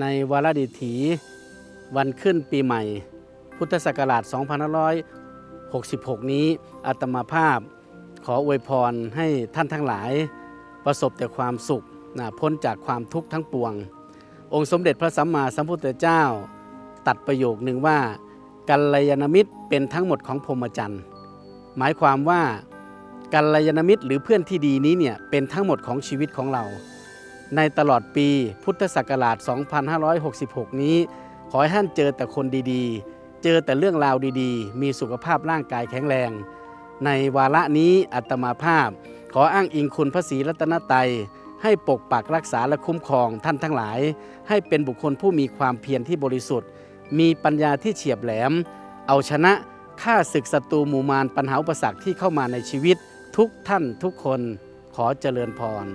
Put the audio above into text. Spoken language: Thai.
ในวาระดิถี วันขึ้นปีใหม่ พุทธศักราช 2566 นี้อาตมาภาพขออวยพรให้ท่านทั้งหลาย ประสบแต่ความสุขนะพ้นจากความทุกข์ทั้งปวง องค์สมเด็จพระสัมมาสัมพุทธเจ้า ตัดประโยคหนึ่งว่ากัลยาณมิตรเป็นทั้งหมดของพรหมจรรย์หมายความว่ากัลยาณมิตรหรือเพื่อนที่ดีนี้เนี่ยเป็นทั้งหมดของชีวิตของเรา ในตลอดปีพุทธศักราช 2566 นี้ ขอให้ท่านเจอแต่คนดีๆ เจอแต่เรื่องราวดีๆ มีสุขภาพร่างกายแข็งแรง ในวาระนี้อัตมาภาพ ขออ้างอิงคุณพระศรีรัตนตรัยให้ปกปักรักษาและคุ้มครองท่านทั้งหลาย ให้เป็นบุคคลผู้มีความเพียรที่บริสุทธิ์ มีปัญญาที่เฉียบแหลม เอาชนะข้าศึกศัตรูหมู่มารปัญหาอุปสรรคที่เข้ามาในชีวิต ทุกท่านทุกคนขอเจริญพร